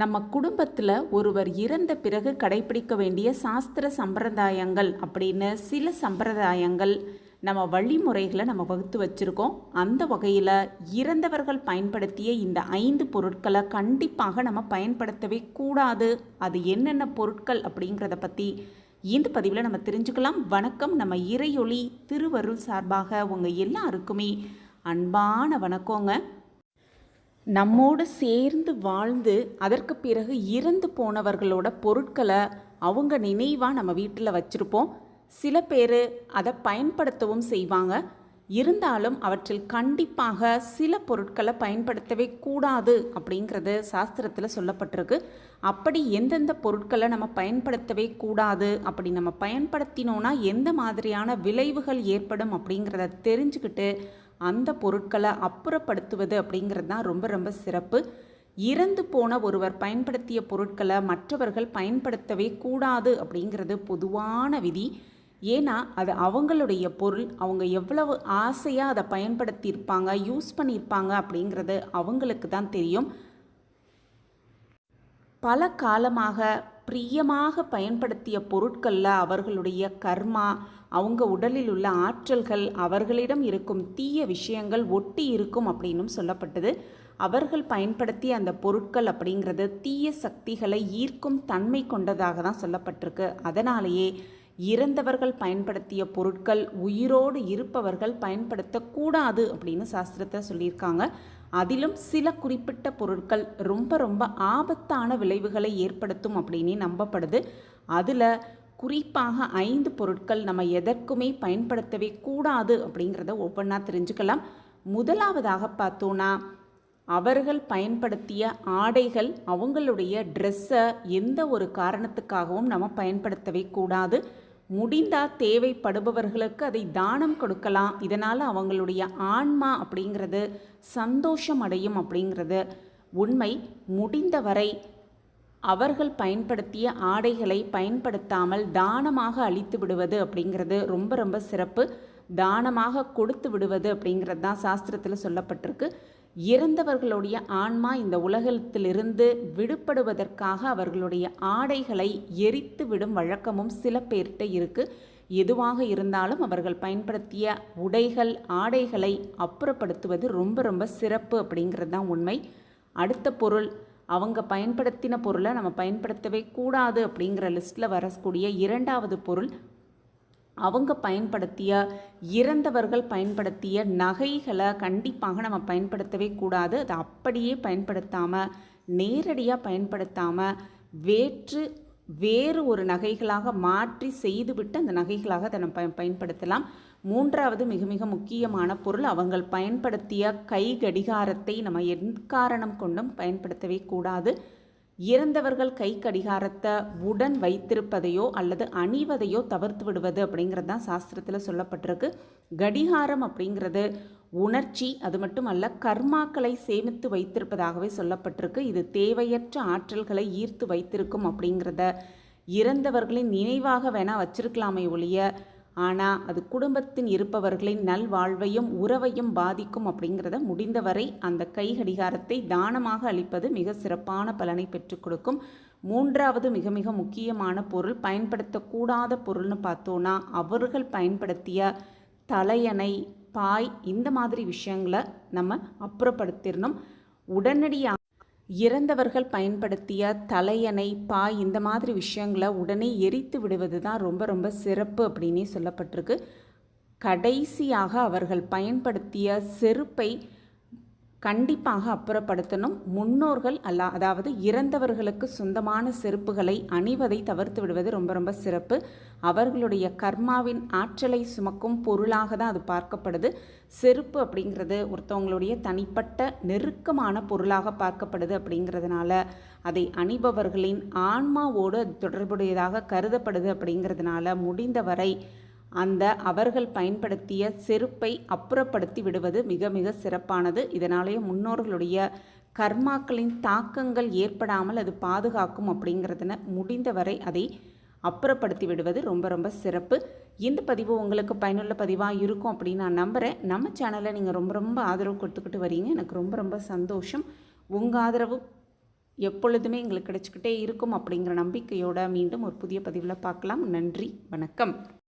நம்ம குடும்பத்தில் ஒருவர் இறந்த பிறகு கடைபிடிக்க வேண்டிய சாஸ்திர சம்பிரதாயங்கள் அப்படின்னு சில சம்பிரதாயங்கள் நம்ம வழிமுறைகளை நம்ம வகுத்து வச்சுருக்கோம். அந்த வகையில் இறந்தவர்கள் பயன்படுத்திய இந்த ஐந்து பொருட்களை கண்டிப்பாக நம்ம பயன்படுத்தவே கூடாது. அது என்னென்ன பொருட்கள் அப்படிங்கிறத பற்றி இந்த பதிவில் நம்ம தெரிஞ்சுக்கலாம். வணக்கம். நம்ம இறையொளி திருவருள் சார்பாக உங்கள் எல்லாருக்குமே அன்பான வணக்கங்க. நம்மோடு சேர்ந்து வாழ்ந்து அதற்கு பிறகு இறந்து போனவர்களோட பொருட்களை அவங்க நினைவாக நம்ம வீட்டில் வச்சுருப்போம். சில பேர் அதை பயன்படுத்தவும் செய்வாங்க. இருந்தாலும் அவற்றில் கண்டிப்பாக சில பொருட்களை பயன்படுத்தவே கூடாது அப்படிங்கிறது சாஸ்திரத்தில் சொல்லப்பட்டிருக்கு. அப்படி எந்தெந்த பொருட்களை நம்ம பயன்படுத்தவே கூடாது அப்படி நம்ம பயன்படுத்தினோன்னா எந்த மாதிரியான விளைவுகள் ஏற்படும் அப்படிங்கிறத தெரிஞ்சுக்கிட்டு அந்த பொருட்களை அப்புறப்படுத்துவது அப்படிங்கிறது தான் ரொம்ப ரொம்ப சிறப்பு. இறந்து போன ஒருவர் பயன்படுத்திய பொருட்களை மற்றவர்கள் பயன்படுத்தவே கூடாது அப்படிங்கிறது பொதுவான விதி. ஏன்னா அது அவங்களுடைய பொருள். அவங்க எவ்வளவு ஆசையாக அதை பயன்படுத்தியிருப்பாங்க யூஸ் பண்ணியிருப்பாங்க அப்படிங்கிறது அவங்களுக்கு தான் தெரியும். பல காலமாக பிரியமாக பயன்படுத்திய பொருட்களில் அவர்களுடைய கர்மா அவங்க உடலில் உள்ள ஆற்றல்கள் அவர்களிடம் இருக்கும் தீய விஷயங்கள் ஒட்டி இருக்கும் அப்படின்னும் சொல்லப்பட்டது. அவர்கள் பயன்படுத்திய அந்த பொருட்கள் அப்படிங்கிறது தீய சக்திகளை ஈர்க்கும் தன்மை கொண்டதாக தான் சொல்லப்பட்டிருக்கு. அதனாலேயே இறந்தவர்கள் பயன்படுத்திய பொருட்கள் உயிரோடு இருப்பவர்கள் பயன்படுத்தக்கூடாது அப்படின்னு சாஸ்திரத்தை சொல்லியிருக்காங்க. அதிலும் சில குறிப்பிட்ட பொருட்கள் ரொம்ப ரொம்ப ஆபத்தான விளைவுகளை ஏற்படுத்தும் அப்படின்னு நம்பப்படுது. அதில் குறிப்பாக ஐந்து பொருட்கள் நம்ம எதற்குமே பயன்படுத்தவே கூடாது அப்படிங்கிறத ஒவ்வொன்றா தெரிஞ்சுக்கலாம். முதலாவதாக பார்த்தோன்னா அவர்கள் பயன்படுத்திய ஆடைகள் அவங்களுடைய ட்ரெஸ்ஸை எந்த ஒரு காரணத்துக்காகவும் நம்ம பயன்படுத்தவே கூடாது. முடிந்தால் தேவைப்படுபவர்களுக்கு அதை தானம் கொடுக்கலாம். இதனால் அவங்களுடைய ஆன்மா அப்படிங்கிறது சந்தோஷம் அடையும் அப்படிங்கிறது. உண்மை முடிந்தவரை அவர்கள் பயன்படுத்திய ஆடைகளை பயன்படுத்தாமல் தானமாக அழித்து விடுவது அப்படிங்கிறது ரொம்ப ரொம்ப சிறப்பு. தானமாக கொடுத்து விடுவது அப்படிங்கிறது தான் சாஸ்திரத்தில் சொல்லப்பட்டிருக்கு. இறந்தவர்களுடைய ஆன்மா இந்த உலகத்திலிருந்து விடுபடுவதற்காக அவர்களுடைய ஆடைகளை எரித்து விடும் வழக்கமும் சில பேர்கிட்ட இருக்கு. எதுவாக இருந்தாலும் அவர்கள் பயன்படுத்திய உடைகள் ஆடைகளை அப்புறப்படுத்துவது ரொம்ப ரொம்ப சிறப்பு அப்படிங்கிறது தான் உண்மை. அடுத்த பொருள் அவங்க பயன்படுத்தின பொருளை நம்ம பயன்படுத்தவே கூடாது அப்படிங்கிற லிஸ்ட்டில் வரக்கூடிய இரண்டாவது பொருள் அவங்க பயன்படுத்திய இறந்தவர்கள் பயன்படுத்திய நகைகளை கண்டிப்பாக நம்ம பயன்படுத்தவே கூடாது. அதை அப்படியே பயன்படுத்தாமல் நேரடியாக பயன்படுத்தாமல் வேற்று வேறு ஒரு நகைகளாக மாற்றி செய்துவிட்டு அந்த நகைகளாக அதை நம்ம பய பயன்படுத்தலாம். மூன்றாவது மிக மிக முக்கியமான பொருள் அவங்கள் பயன்படுத்திய கை கடிகாரத்தை நம்ம எக்காரணம் கொண்டும் பயன்படுத்தவே கூடாது. இறந்தவர்கள் கை கடிகாரத்தை உடன் வைத்திருப்பதையோ அல்லது அணிவதையோ தவிர்த்து விடுவது அப்படிங்கிறது தான் சாஸ்திரத்தில் சொல்லப்பட்டிருக்கு. கடிகாரம் அப்படிங்கிறது உணர்ச்சி அது மட்டும் அல்ல கர்மாக்களை சேமித்து வைத்திருப்பதாகவே சொல்லப்பட்டிருக்கு. இது தேவையற்ற ஆற்றல்களை ஈர்த்து வைத்திருக்கும் அப்படிங்கிறத இறந்தவர்களின் நினைவாக வேணால் வச்சிருக்கலாமே ஒழிய ஆனால் அது குடும்பத்தின் இருப்பவர்களின் நல்வாழ்வையும் உறவையும் பாதிக்கும் அப்படிங்கிறத முடிந்தவரை அந்த கை கடிகாரத்தை தானமாக அளிப்பது மிக சிறப்பான பலனை பெற்றுக் கொடுக்கும். மூன்றாவது மிக மிக முக்கியமான பொருள் பயன்படுத்தக்கூடாத பொருள்னு பார்த்தோன்னா அவர்கள் பயன்படுத்திய தலையணை பாய் இந்த மாதிரி விஷயங்களை நம்ம அப்புறப்படுத்திடணும் உடனடியாக இறந்தவர்கள் பயன்படுத்திய தலையணை பாய் இந்த மாதிரி விஷயங்களை உடனே எரித்து விடுவது தான் ரொம்ப ரொம்ப சிறப்பு அப்படின்னே சொல்லப்பட்டிருக்கு. கடைசியாக அவர்கள் பயன்படுத்திய செருப்பை கண்டிப்பாக அப்புறப்படுத்தணும். முன்னோர்கள் அல்ல அதாவது இறந்தவர்களுக்கு சொந்தமான செருப்புகளை அணிவதை தவிர்த்து விடுவது ரொம்ப ரொம்ப சிறப்பு. அவர்களுடைய கர்மாவின் ஆற்றலை சுமக்கும் பொருளாக தான் அது பார்க்கப்படுது. செருப்பு அப்படிங்கிறது ஒருத்தவங்களுடைய தனிப்பட்ட நெருக்கமான பொருளாக பார்க்கப்படுது அப்படிங்கிறதுனால அதை அணிபவர்களின் ஆன்மாவோடு அது தொடர்புடையதாக கருதப்படுது அப்படிங்கிறதுனால முடிந்தவரை அந்த அவர்கள் பயன்படுத்திய செருப்பை அப்புறப்படுத்தி விடுவது மிக மிக சிறப்பானது. இதனாலேயே முன்னோர்களுடைய கர்மாக்களின் தாக்கங்கள் ஏற்படாமல் அது பாதுகாக்கும் அப்படிங்கிறதுன முடிந்தவரை அதை அப்புறப்படுத்தி விடுவது ரொம்ப ரொம்ப சிறப்பு. இந்த பதிவு உங்களுக்கு பயனுள்ள பதிவாக இருக்கும் அப்படின்னு நான் நம்புகிறேன் நம்ம சேனலை நீங்கள் ரொம்ப ரொம்ப ஆதரவு கொடுத்துக்கிட்டு வரீங்க. எனக்கு ரொம்ப ரொம்ப சந்தோஷம். உங்கள் ஆதரவு எப்பொழுதுமே எங்களுக்கு கிடைச்சிக்கிட்டே இருக்கும் அப்படிங்கிற நம்பிக்கையோட மீண்டும் ஒரு புதிய பதிவில் பார்க்கலாம். நன்றி வணக்கம்.